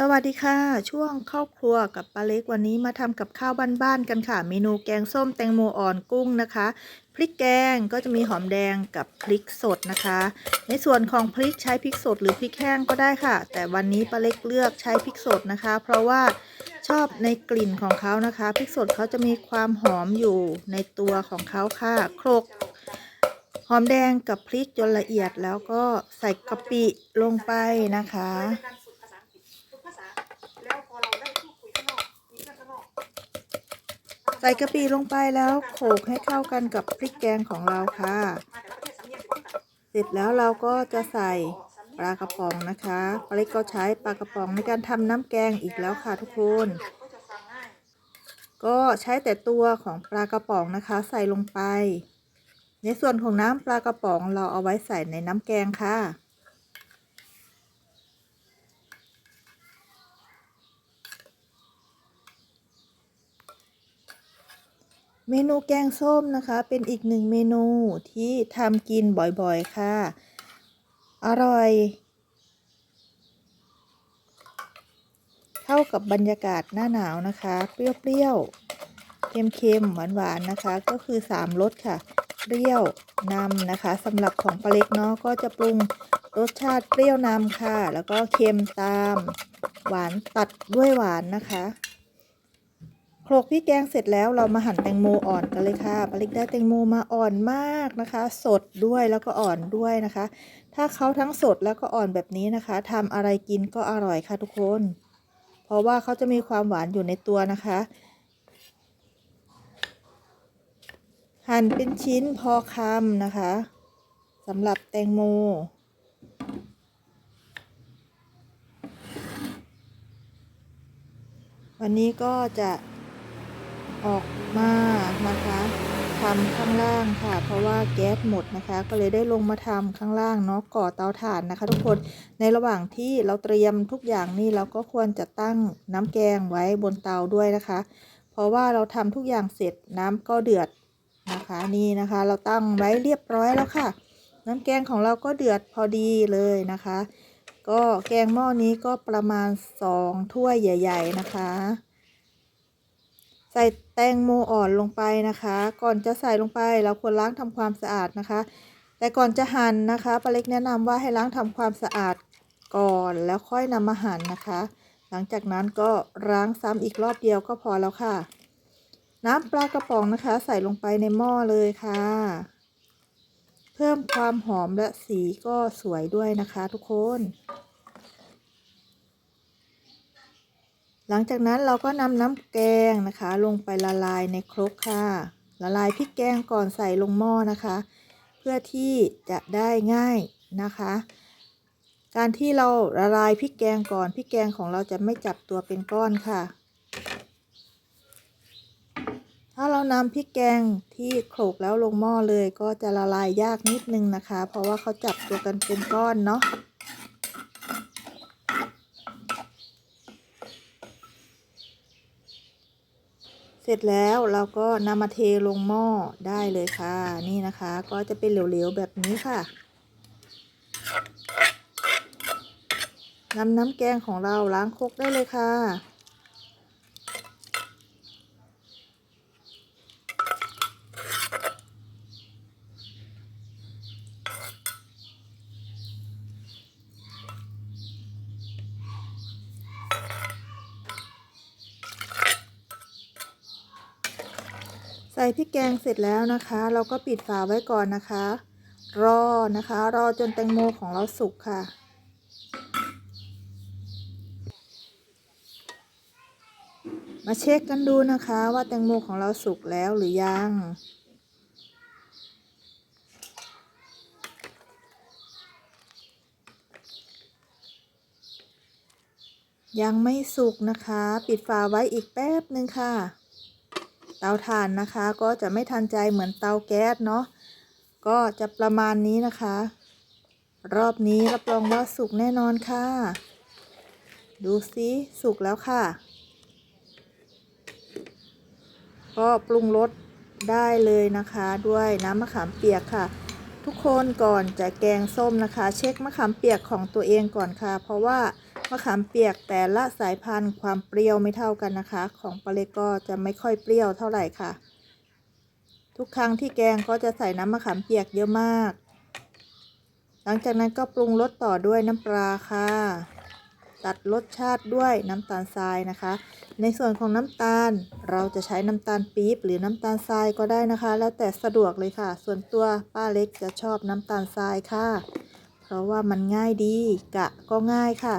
สวัสดีค่ะ ช่วงครอบครัวกับป้าเล็กวันนี้มาทำกับข้าวบ้านๆกันค่ะ เมนูแกงส้มแตงโมอ่อนกุ้งนะคะ พริกแกงก็จะมีหอมแดงกับพริกสดนะคะ ในส่วนของพริกใช้พริกสดหรือพริกแห้งก็ได้ค่ะ แต่วันนี้ป้าเล็กเลือกใช้พริกสดนะคะ เพราะว่าชอบในกลิ่นของเขานะคะพริกสดเขาจะมีความหอมอยู่ในตัวของเขาค่ะโครกหอมแดงกับพริกจนละเอียดแล้วก็ใส่กะปิลงไปนะคะ ส่กะปิลงไปแล้วโขลกให้เข้ากันกับพริกแกงของเราค่ะ เสร็จแล้วเราก็จะใส่ปลากระป๋องนะคะปลาเล็กก็ใช้ปลากระป๋องในการทำน้ำแกงอีกแล้วค่ะทุกคน ก็ใช้แต่ตัวของปลากระป๋องนะคะ ใส่ลงไป ในส่วนของน้ำปลากระป๋องเราเอาไว้ใส่ในน้ำแกงค่ะ เมนูแกงส้มนะคะเป็นอีกหนึ่งเมนูที่ทำกินบ่อยๆค่ะ อร่อย เข้ากับบรรยากาศหน้าหนาวนะคะ เปรี้ยวๆเค็มๆหวานๆนะคะ ก็คือ3รสค่ะเปรี้ยวนำนะคะสำหรับของปลาเล็กเนาะก็จะปรุงรสชาติเปรี้ยวนำค่ะ แล้วก็เค็มตาม หวานตัดด้วยหวานนะคะ โขลกพริกแกงเสร็จแล้วเรามาหั่นแตงโมอ่อนกันเลยค่ะปลาเล็กได้แตงโมมาอ่อนมากนะคะ สดด้วยแล้วก็อ่อนด้วยนะคะ ถ้าเขาทั้งสดแล้วก็อ่อนแบบนี้นะคะทำอะไรกินก็อร่อยค่ะทุกคน เพราะว่าเขาจะมีความหวานอยู่ในตัวนะคะ หั่นเป็นชิ้นพอคำนะคะสำหรับแตงโมวันนี้ก็จะ ออกมานะคะทำข้างล่างค่ะ เพราะว่าแก๊สหมดนะคะ ก็เลยได้ลงมาทำข้างล่างเนาะก่อเตาถ่านนะคะ ทุกคนในระหว่างที่เราเตรียมทุกอย่างนี่เราก็ควรจะตั้งน้ำแกงไว้บนเตาด้วยนะคะ เพราะว่าเราทำทุกอย่างเสร็จน้ำก็เดือดนะคะนี่นะคะ เราตั้งไว้เรียบร้อยแล้วค่ะ น้ำแกงของเราก็เดือดพอดีเลยนะคะ ก็แกงหม้อนี้ก็ประมาณสองถ้วยใหญ่ ๆ นะคะ ใส่แตงโมอ่อนลงไปนะคะ ก่อนจะใส่ลงไปเราควรล้างทำความสะอาดนะคะ แต่ก่อนจะหั่นนะคะป้าเล็กแนะนำว่าให้ล้างทำความสะอาดก่อนแล้วค่อยนำมาหั่นนะคะ หลังจากนั้นก็ล้างซ้ำอีกรอบเดียวก็พอแล้วค่ะ น้ำปลากระป๋องนะคะ ใส่ลงไปในหม้อเลยค่ะ เพิ่มความหอมและสีก็สวยด้วยนะคะทุกคน หลังจากนั้นเราก็นำน้ำแกงนะคะ ลงไปละลายในครกค่ะ ละลายพริกแกงก่อนใส่ลงหม้อนะคะ เพื่อที่จะได้ง่ายนะคะ การที่เราละลายพริกแกงก่อนพริกแกงของเราจะไม่จับตัวเป็นก้อนค่ะ ถ้าเรานำพริกแกงที่โขลกแล้วลงหม้อเลย ก็จะละลายยากนิดนึงนะคะ เพราะว่าเขาจับตัวกันเป็นก้อนเนาะ เสร็จแล้วเราก็นำมาเทลงหม้อได้เลยค่ะ นี่นะคะ ก็จะเป็นเหลวๆแบบนี้ค่ะนำน้ำแกงของเราล้างครกได้เลยค่ะ ใส่พริกแกงเสร็จแล้วนะคะ เราก็ปิดฝาไว้ก่อนนะคะ รอนะคะ รอจนแตงโมของเราสุกค่ะ มาเช็คกันดูนะคะว่าแตงโมของเราสุกแล้วหรือยังยังไม่สุกนะคะ ปิดฝาไว้อีกแป๊บหนึ่งค่ะ เตาถ่านนะคะ ก็จะไม่ทันใจเหมือนเตาแก๊สเนาะก็จะประมาณนี้นะคะ รอบนี้รับรองว่าสุกแน่นอนค่ะ ดูสิสุกแล้วค่ะ ก็ปรุงรสได้เลยนะคะ ด้วยน้ำมะขามเปียกค่ะ ทุกคนก่อนจะแกงส้มนะคะ เช็คมะขามเปียกของตัวเองก่อนค่ะ เพราะว่า มะขามเปียกแต่ละสายพันธุ์ความเปรี้ยวไม่เท่ากันนะคะ ของปลาเล็กก็จะไม่ค่อยเปรี้ยวเท่าไหร่ค่ะ ทุกครั้งที่แกงก็จะใส่น้ำมะขามเปียกเยอะมาก หลังจากนั้นก็ปรุงรสต่อด้วยน้ำปลาค่ะ ตัดรสชาติด้วยน้ำตาลทรายนะคะ ในส่วนของน้ำตาลเราจะใช้น้ำตาลปี๊บหรือน้ำตาลทรายก็ได้นะคะ แล้วแต่สะดวกเลยค่ะ ส่วนตัวป้าเล็กจะชอบน้ำตาลทรายค่ะ เพราะว่ามันง่ายดีกะก็ง่ายค่ะ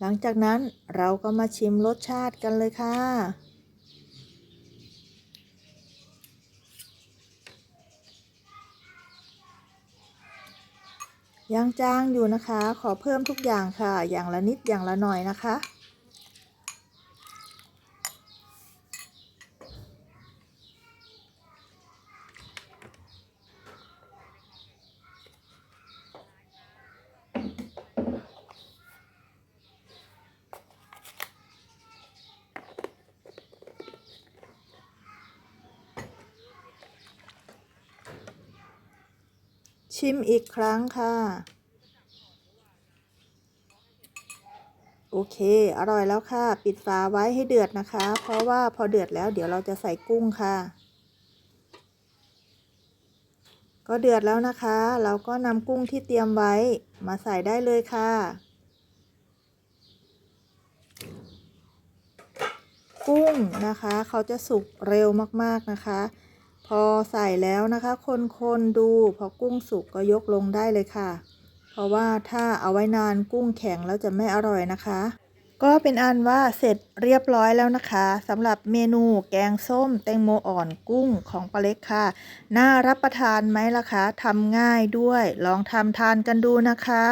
หลังจากนั้นเราก็มาชิมรสชาติกันเลยค่ะ ยังจางอยู่นะคะ ขอเพิ่มทุกอย่างค่ะ อย่างละนิดอย่างละหน่อยนะคะ ชิมอีกครั้งค่ะ โอเค อร่อยแล้วค่ะ ปิดฝาไว้ให้เดือดนะคะ เพราะว่าพอเดือดแล้วเดี๋ยวเราจะใส่กุ้งค่ะ ก็เดือดแล้วนะคะ เราก็นำกุ้งที่เตรียมไว้มาใส่ได้เลยค่ะกุ้งนะคะ เขาจะสุกเร็วมาก ๆ นะคะ พอใส่แล้วนะคะ คนๆดูพอกุ้งสุกก็ยกลงได้เลยค่ะ เพราะว่าถ้าเอาไว้นานกุ้งแข็งแล้วจะไม่อร่อยนะคะ ก็เป็นอันว่าเสร็จเรียบร้อยแล้วนะคะสำหรับเมนูแกงส้มแตงโมอ่อนกุ้งของปลาเล็กค่ะ น่ารับประทานไหมล่ะคะทำง่ายด้วย ลองทำทานกันดูนะคะ